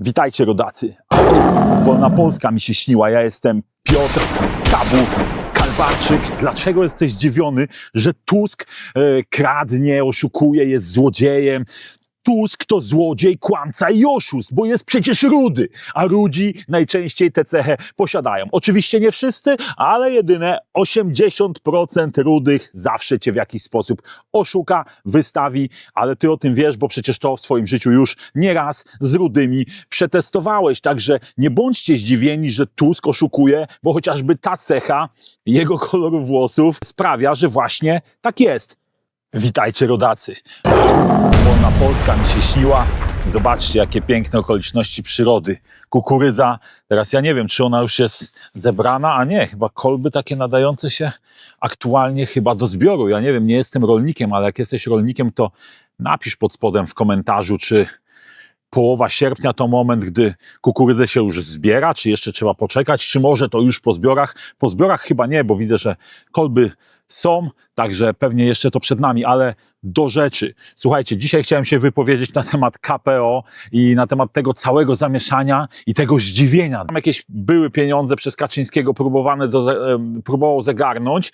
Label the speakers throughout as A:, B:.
A: Witajcie rodacy. Wolna Polska mi się śniła. Ja jestem Piotr Kabu Kalbarczyk. Dlaczego jesteś zdziwiony, że Tusk e, kradnie, oszukuje, jest złodziejem? Tusk to złodziej, kłamca i oszust, bo jest przecież rudy, a rudzi najczęściej tę cechę posiadają. Oczywiście nie wszyscy, ale jedyne 80% rudych zawsze cię w jakiś sposób oszuka, wystawi, ale ty o tym wiesz, bo przecież to w swoim życiu już nieraz z rudymi przetestowałeś. Także nie bądźcie zdziwieni, że Tusk oszukuje, bo chociażby ta cecha jego koloru włosów sprawia, że właśnie tak jest. Witajcie rodacy. Wolna Polska mi się śniła. Zobaczcie, jakie piękne okoliczności przyrody. Kukurydza, teraz ja nie wiem, czy ona już jest zebrana, a nie, chyba kolby takie nadające się aktualnie chyba do zbioru. Ja nie wiem, nie jestem rolnikiem, ale jak jesteś rolnikiem, to napisz pod spodem w komentarzu, czy połowa sierpnia to moment, gdy kukurydzę się już zbiera, czy jeszcze trzeba poczekać, czy może to już po zbiorach? Po zbiorach chyba nie, bo widzę, że kolby są, także pewnie jeszcze to przed nami, ale do rzeczy. Słuchajcie, dzisiaj chciałem się wypowiedzieć na temat KPO i na temat tego całego zamieszania i tego zdziwienia. Tam jakieś były pieniądze przez Kaczyńskiego próbowane do, próbował zagarnąć.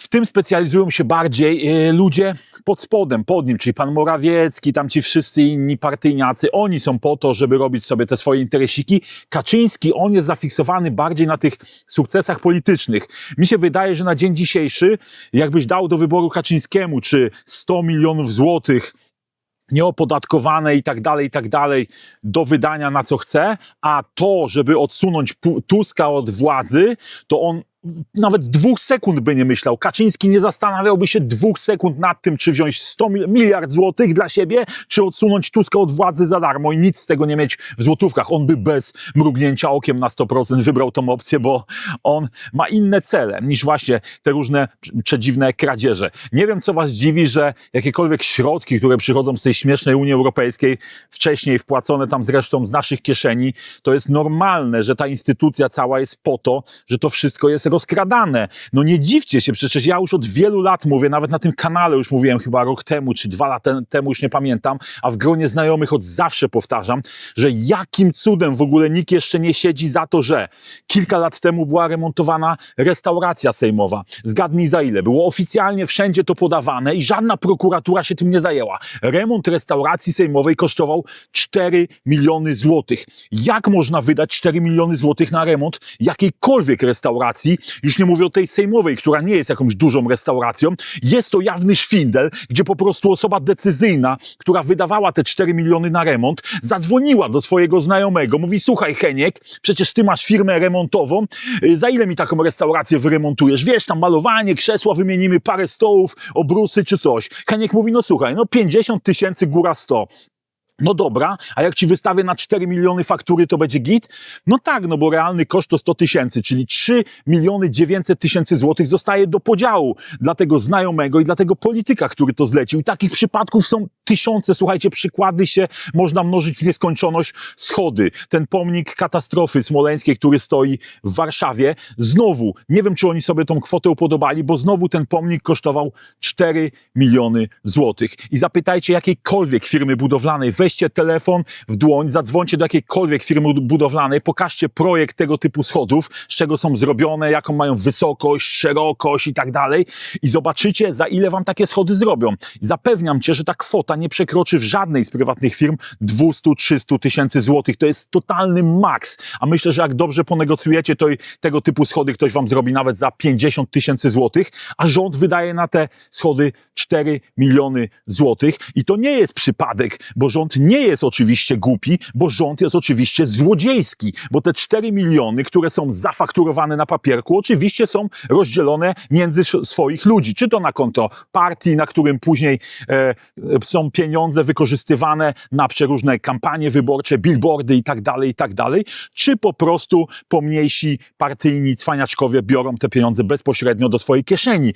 A: W tym specjalizują się bardziej e, ludzie pod spodem, pod nim, czyli pan Morawiecki, tam ci wszyscy inni partyjniacy. Oni są po to, żeby robić sobie te swoje interesiki. Kaczyński, on jest zafiksowany bardziej na tych sukcesach politycznych. Mi się wydaje, że na dzień dzisiejszy, jakbyś dał do wyboru Kaczyńskiemu, czy 100 milionów złotych nieopodatkowane i tak dalej, i tak dalej, do wydania na co chce, a to, żeby odsunąć Tuska od władzy, to on nawet dwóch sekund by nie myślał. Kaczyński nie zastanawiałby się dwóch sekund nad tym, czy wziąć 100 mil- miliard złotych dla siebie, czy odsunąć Tuska od władzy za darmo i nic z tego nie mieć w złotówkach. On by bez mrugnięcia okiem na 100% wybrał tą opcję, bo on ma inne cele niż właśnie te różne prze- przedziwne kradzieże. Nie wiem, co was dziwi, że jakiekolwiek środki, które przychodzą z tej śmiesznej Unii Europejskiej, wcześniej wpłacone tam zresztą z naszych kieszeni, to jest normalne, że ta instytucja cała jest po to, że to wszystko jest rozkradane. No nie dziwcie się, przecież ja już od wielu lat mówię, nawet na tym kanale już mówiłem chyba rok temu, czy dwa lata temu, już nie pamiętam, a w gronie znajomych od zawsze powtarzam, że jakim cudem w ogóle nikt jeszcze nie siedzi za to, że kilka lat temu była remontowana restauracja sejmowa. Zgadnij za ile. Było oficjalnie wszędzie to podawane i żadna prokuratura się tym nie zajęła. Remont restauracji sejmowej kosztował 4 miliony złotych. Jak można wydać 4 miliony złotych na remont jakiejkolwiek restauracji? Już nie mówię o tej sejmowej, która nie jest jakąś dużą restauracją. Jest to jawny szwindel, gdzie po prostu osoba decyzyjna, która wydawała te 4 miliony na remont, zadzwoniła do swojego znajomego. Mówi, słuchaj Heniek, przecież ty masz firmę remontową, y, za ile mi taką restaurację wyremontujesz? Wiesz, tam malowanie, krzesła wymienimy, parę stołów, obrusy czy coś. Heniek mówi, no słuchaj, no 50 tysięcy góra 100. No dobra, a jak ci wystawię na 4 miliony faktury, to będzie git? No tak, no bo realny koszt to 100 tysięcy, czyli 3 miliony 900 tysięcy złotych zostaje do podziału dla tego znajomego i dla tego polityka, który to zlecił. I takich przypadków są tysiące. Słuchajcie, przykłady się można mnożyć w nieskończoność. Schody, ten pomnik katastrofy smoleńskiej, który stoi w Warszawie. Znowu, nie wiem, czy oni sobie tą kwotę upodobali, bo znowu ten pomnik kosztował 4 miliony złotych. I zapytajcie jakiejkolwiek firmy budowlanej, weźcie telefon w dłoń, zadzwońcie do jakiejkolwiek firmy budowlanej, pokażcie projekt tego typu schodów, z czego są zrobione, jaką mają wysokość, szerokość i tak dalej i zobaczycie, za ile wam takie schody zrobią. I zapewniam cię, że ta kwota nie przekroczy w żadnej z prywatnych firm 200-300 tysięcy złotych. To jest totalny maks. A myślę, że jak dobrze ponegocjujecie, to tego typu schody ktoś wam zrobi nawet za 50 tysięcy złotych, a rząd wydaje na te schody 4 miliony złotych. I to nie jest przypadek, bo rząd nie jest oczywiście głupi, bo rząd jest oczywiście złodziejski, bo te 4 miliony, które są zafakturowane na papierku, oczywiście są rozdzielone między swoich ludzi, czy to na konto partii, na którym później e, e, pieniądze wykorzystywane na przeróżne kampanie wyborcze, billboardy i tak dalej, i tak dalej, czy po prostu pomniejsi partyjni cwaniaczkowie biorą te pieniądze bezpośrednio do swojej kieszeni.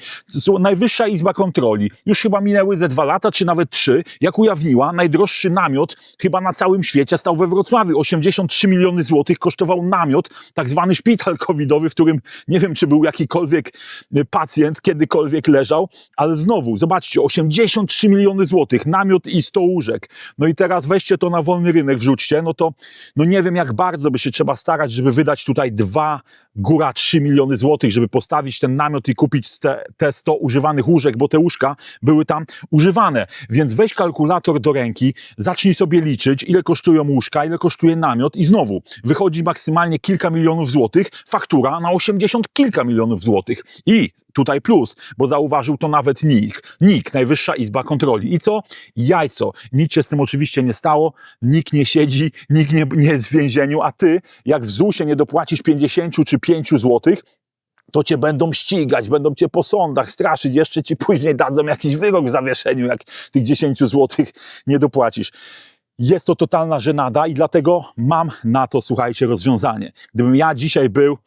A: Najwyższa Izba Kontroli, już chyba minęły ze dwa lata, czy nawet trzy, jak ujawniła, najdroższy namiot chyba na całym świecie stał we Wrocławiu. 83 miliony złotych kosztował namiot, tak zwany szpital covidowy, w którym nie wiem, czy był jakikolwiek y, pacjent kiedykolwiek leżał, ale znowu, zobaczcie, 83 miliony złotych, namiot i 100 łóżek. No i teraz weźcie to na wolny rynek, wrzućcie, no to no nie wiem jak bardzo by się trzeba starać, żeby wydać tutaj 2, góra 3 miliony złotych, żeby postawić ten namiot i kupić te, te 100 używanych łóżek, bo te łóżka były tam używane. Więc weź kalkulator do ręki, zacznij sobie liczyć, ile kosztują łóżka, ile kosztuje namiot i znowu wychodzi maksymalnie kilka milionów złotych, faktura na 80 kilka milionów złotych. I tutaj plus, bo zauważył to nawet NIK. NIK, Najwyższa Izba Kontroli. I co? Jajco. Nic się z tym oczywiście nie stało, nikt nie siedzi, nikt nie, nie jest w więzieniu, a ty, jak w ZUS-ie nie dopłacisz 50 czy 5 złotych, to cię będą ścigać, będą cię po sądach straszyć, jeszcze ci później dadzą jakiś wyrok w zawieszeniu, jak tych 10 złotych nie dopłacisz. Jest to totalna żenada i dlatego mam na to, słuchajcie, rozwiązanie. Gdybym ja dzisiaj był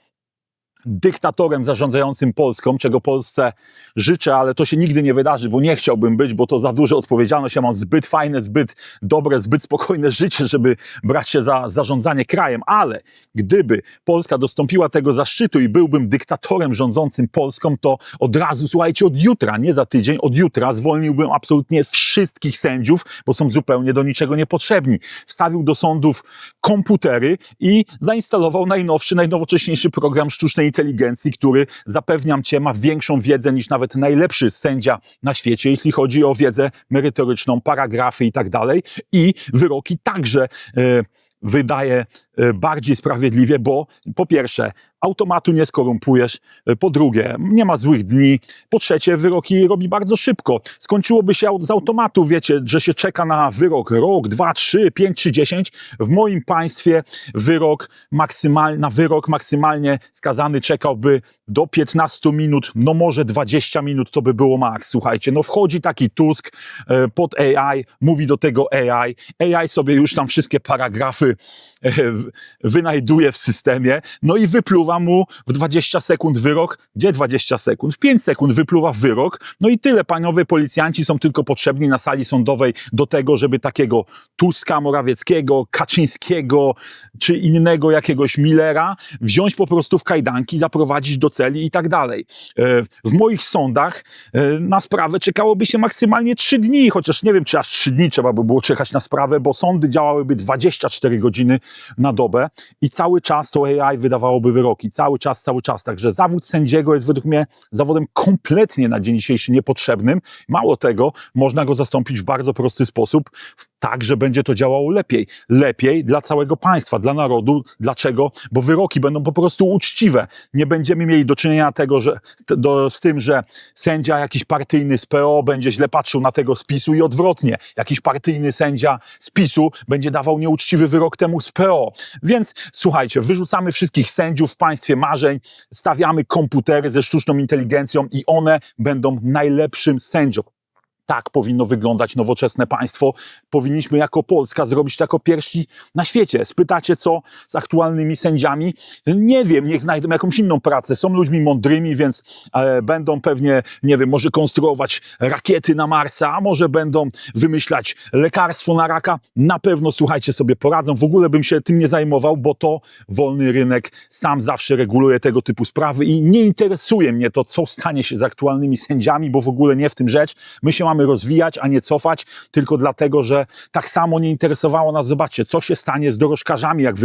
A: dyktatorem zarządzającym Polską, czego Polsce życzę, ale to się nigdy nie wydarzy, bo nie chciałbym być, bo to za duża odpowiedzialność. Ja mam zbyt fajne, zbyt dobre, zbyt spokojne życie, żeby brać się za zarządzanie krajem, ale gdyby Polska dostąpiła tego zaszczytu i byłbym dyktatorem rządzącym Polską, to od razu, słuchajcie, od jutra, nie za tydzień, od jutra zwolniłbym absolutnie wszystkich sędziów, bo są zupełnie do niczego niepotrzebni. Wstawił do sądów komputery i zainstalował najnowszy, najnowocześniejszy program sztucznej inteligencji, który zapewniam cię ma większą wiedzę niż nawet najlepszy sędzia na świecie, jeśli chodzi o wiedzę merytoryczną, paragrafy i tak dalej. I wyroki także e, wydaje e, bardziej sprawiedliwie, bo po pierwsze, automatu nie skorumpujesz, e, po drugie, nie ma złych dni, po trzecie, wyroki robi bardzo szybko. Skończyłoby się z automatu, wiecie, że się czeka na wyrok rok, dwa, trzy, pięć czy dziesięć. W moim państwie wyrok maksymalny, na wyrok maksymalnie skazany czekałby do 15 minut, no może 20 minut to by było maks. Słuchajcie, no wchodzi taki Tusk e, pod AI, mówi do tego AI, AI sobie już tam wszystkie paragrafy wynajduje w systemie, no i wypluwa mu w 20 sekund wyrok. Gdzie 20 sekund? W 5 sekund wypluwa wyrok. No i tyle. Panowie policjanci są tylko potrzebni na sali sądowej do tego, żeby takiego Tuska, Morawieckiego, Kaczyńskiego czy innego jakiegoś Millera wziąć po prostu w kajdanki, zaprowadzić do celi i tak dalej. E, w moich sądach e, na sprawę czekałoby się maksymalnie 3 dni, chociaż nie wiem, czy aż 3 dni trzeba by było czekać na sprawę, bo sądy działałyby 24 godziny na dobę i cały czas to AI wydawałoby wyroki. Cały czas, cały czas. Także zawód sędziego jest według mnie zawodem kompletnie na dzień dzisiejszy niepotrzebnym. Mało tego, można go zastąpić w bardzo prosty sposób, tak, że będzie to działało lepiej. Lepiej dla całego państwa, dla narodu. Dlaczego? Bo wyroki będą po prostu uczciwe. Nie będziemy mieli do czynienia tego, że, do, z tym, że sędzia jakiś partyjny z PO będzie źle patrzył na tego spisu i odwrotnie. Jakiś partyjny sędzia z PiSu będzie dawał nieuczciwy wyrok temu z PO. Więc słuchajcie, wyrzucamy wszystkich sędziów w państwie marzeń, stawiamy komputery ze sztuczną inteligencją i one będą najlepszym sędzią tak powinno wyglądać nowoczesne państwo. Powinniśmy jako Polska zrobić to jako pierwsi na świecie. Spytacie, co z aktualnymi sędziami? Nie wiem, niech znajdą jakąś inną pracę. Są ludźmi mądrymi, więc e, będą pewnie, nie wiem, może konstruować rakiety na Marsa, a może będą wymyślać lekarstwo na raka. Na pewno, słuchajcie, sobie poradzą. W ogóle bym się tym nie zajmował, bo to wolny rynek sam zawsze reguluje tego typu sprawy i nie interesuje mnie to, co stanie się z aktualnymi sędziami, bo w ogóle nie w tym rzecz. My się mamy mamy rozwijać, a nie cofać, tylko dlatego, że tak samo nie interesowało nas, zobaczcie, co się stanie z dorożkarzami, jak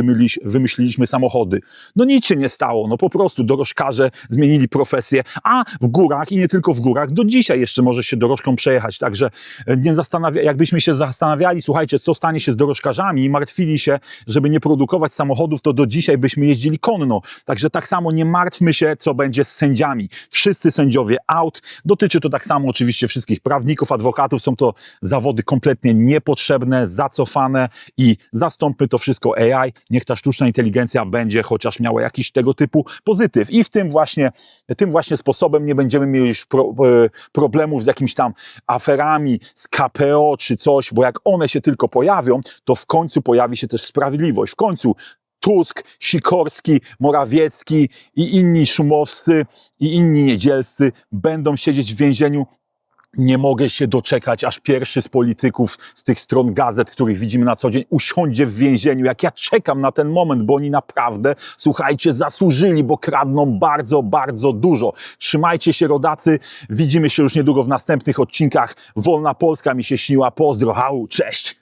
A: wymyśliliśmy samochody. No nic się nie stało, no po prostu dorożkarze zmienili profesję, a w górach i nie tylko w górach, do dzisiaj jeszcze może się dorożką przejechać, także e, nie zastanawia, jakbyśmy się zastanawiali, słuchajcie, co stanie się z dorożkarzami i martwili się, żeby nie produkować samochodów, to do dzisiaj byśmy jeździli konno. Także tak samo nie martwmy się, co będzie z sędziami. Wszyscy sędziowie out. Dotyczy to tak samo oczywiście wszystkich prawników, prawników, adwokatów. Są to zawody kompletnie niepotrzebne, zacofane i zastąpmy to wszystko AI. Niech ta sztuczna inteligencja będzie chociaż miała jakiś tego typu pozytyw. I w tym właśnie, tym właśnie sposobem nie będziemy mieli już pro, e, problemów z jakimiś tam aferami, z KPO czy coś, bo jak one się tylko pojawią, to w końcu pojawi się też sprawiedliwość. W końcu Tusk, Sikorski, Morawiecki i inni szumowscy i inni niedzielscy będą siedzieć w więzieniu Nie mogę się doczekać, aż pierwszy z polityków z tych stron gazet, których widzimy na co dzień, usiądzie w więzieniu. Jak ja czekam na ten moment, bo oni naprawdę, słuchajcie, zasłużyli, bo kradną bardzo, bardzo dużo. Trzymajcie się, rodacy. Widzimy się już niedługo w następnych odcinkach. Wolna Polska mi się śniła. Pozdro, hau, cześć!